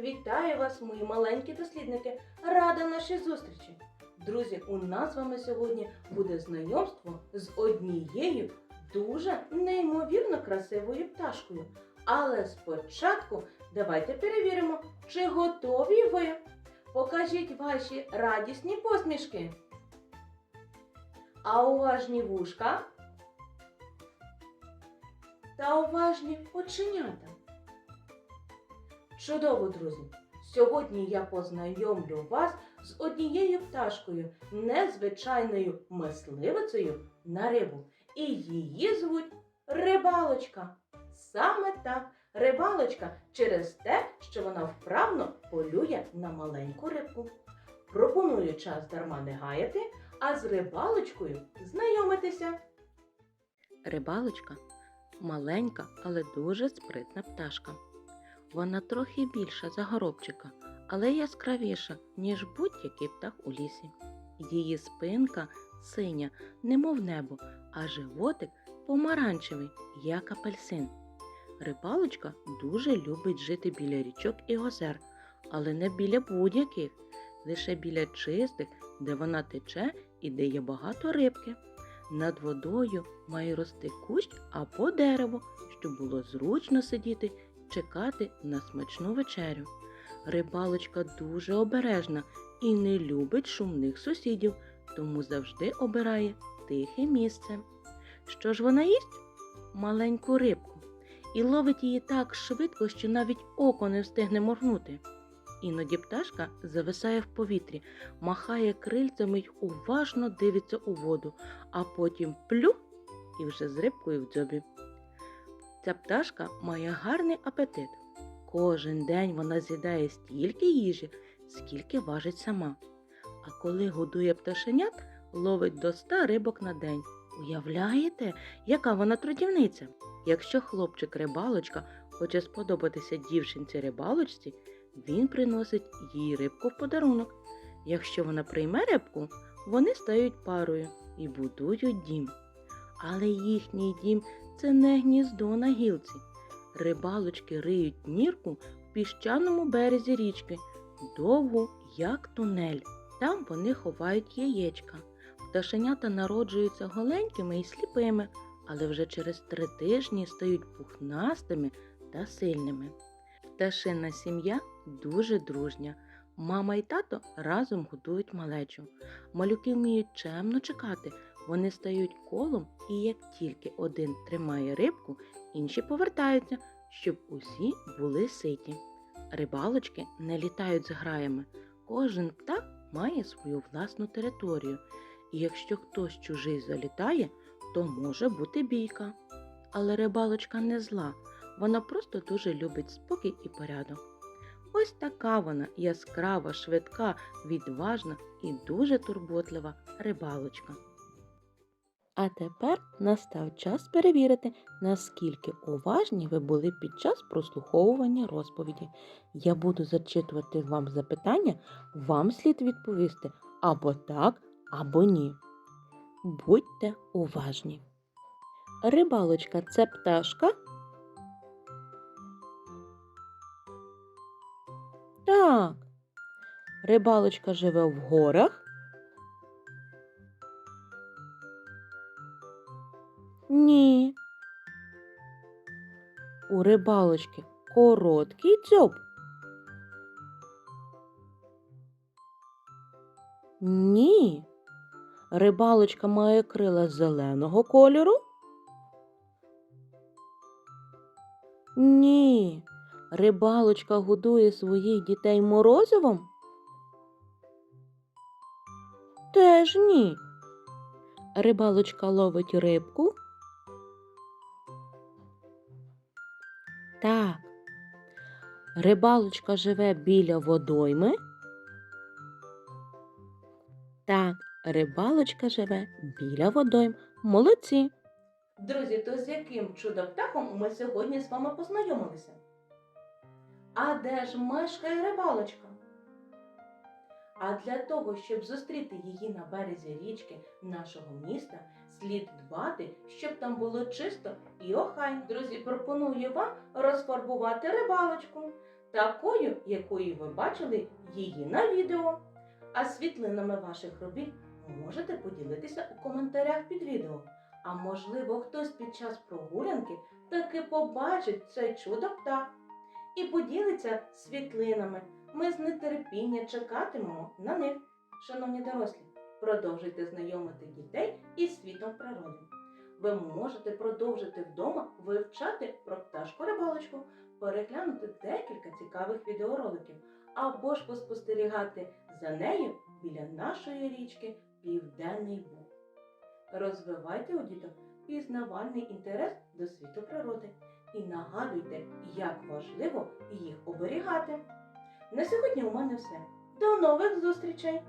Вітаю вас, мої маленькі дослідники! Рада нашій зустрічі! Друзі, у нас з вами сьогодні буде знайомство з однією дуже неймовірно красивою пташкою. Але спочатку давайте перевіримо, чи готові ви. Покажіть ваші радісні посмішки. А уважні вушка та уважні оченята. Чудово, друзі! Сьогодні я познайомлю вас з однією пташкою, незвичайною мисливицею на рибу. І її звуть рибалочка. Саме так, рибалочка через те, що вона вправно полює на маленьку рибку. Пропоную час дарма не гаяти, а з рибалочкою знайомитися. Рибалочка маленька, але дуже спритна пташка. Вона трохи більша за горобчика, але яскравіша, ніж будь-який птах у лісі. Її спинка синя, немов небо, а животик помаранчевий, як апельсин. Рибалочка дуже любить жити біля річок і озер, але не біля будь-яких, лише біля чистих, де вона тече і де є багато рибки. Над водою має рости кущ або дерево, щоб було зручно сидіти чекати на смачну вечерю. Рибалочка дуже обережна і не любить шумних сусідів, тому завжди обирає тихе місце. Що ж вона їсть? Маленьку рибку. І ловить її так швидко, що навіть око не встигне моргнути. Іноді пташка зависає в повітрі, махає крильцями й уважно дивиться у воду, а потім плюх і вже з рибкою в дзьобі. Ця пташка має гарний апетит. Кожен день вона з'їдає стільки їжі, скільки важить сама. А коли годує пташенят, ловить до ста рибок на день. Уявляєте, яка вона трудівниця? Якщо хлопчик рибалочка хоче сподобатися дівчинці рибалочці, він приносить їй рибку в подарунок. Якщо вона прийме рибку, вони стають парою і будують дім. Але їхній дім це не гніздо на гілці. Рибалочки риють нірку в піщаному березі річки, довгу, як тунель. Там вони ховають яєчка. Пташенята народжуються голенькими і сліпими, але вже через три тижні стають пухнастими та сильними. Пташина сім'я дуже дружня. Мама і тато разом годують малечу. Малюки вміють чемно чекати, вони стають колом, і як тільки один тримає рибку, інші повертаються, щоб усі були ситі. Рибалочки не літають з граями. Кожен птах має свою власну територію, і якщо хтось чужий залітає, то може бути бійка. Але рибалочка не зла, вона просто дуже любить спокій і порядок. Ось така вона яскрава, швидка, відважна і дуже турботлива рибалочка. А тепер настав час перевірити, наскільки уважні ви були під час прослуховування розповіді. Я буду зачитувати вам запитання, вам слід відповісти або так, або ні. Будьте уважні. Рибалочка це пташка. Так. Рибалочка живе в горах. Рибалочки короткий дзьоб. Ні. Рибалочка має крила зеленого кольору. Ні. Рибалочка годує своїх дітей морозивом? Теж ні. Рибалочка ловить рибку? Так. Рибалочка живе біля водойми? Так, рибалочка живе біля водойм. Молодці. Друзі, то з яким чудо-птахом ми сьогодні з вами познайомилися? А де ж мешкає рибалочка? А для того, щоб зустріти її на березі річки нашого міста, слід дбати, щоб там було чисто і охайно. Друзі, пропоную вам розфарбувати рибалочку. такою, якою ви бачили її на відео. А світлинами ваших робіт можете поділитися у коментарях під відео. А можливо, хтось під час прогулянки таки побачить це чудо птах і поділиться світлинами. Ми з нетерпіння чекатимемо на них. Шановні дорослі, продовжуйте знайомити дітей із світом природи. Ви можете продовжити вдома вивчати про пташку рибалочку, переглянути декілька цікавих відеороликів або ж поспостерігати за нею біля нашої річки Південний Буг. Розвивайте у діток пізнавальний інтерес до світу природи і нагадуйте, як важливо їх оберігати. На сьогодні у мене все. До нових зустрічей!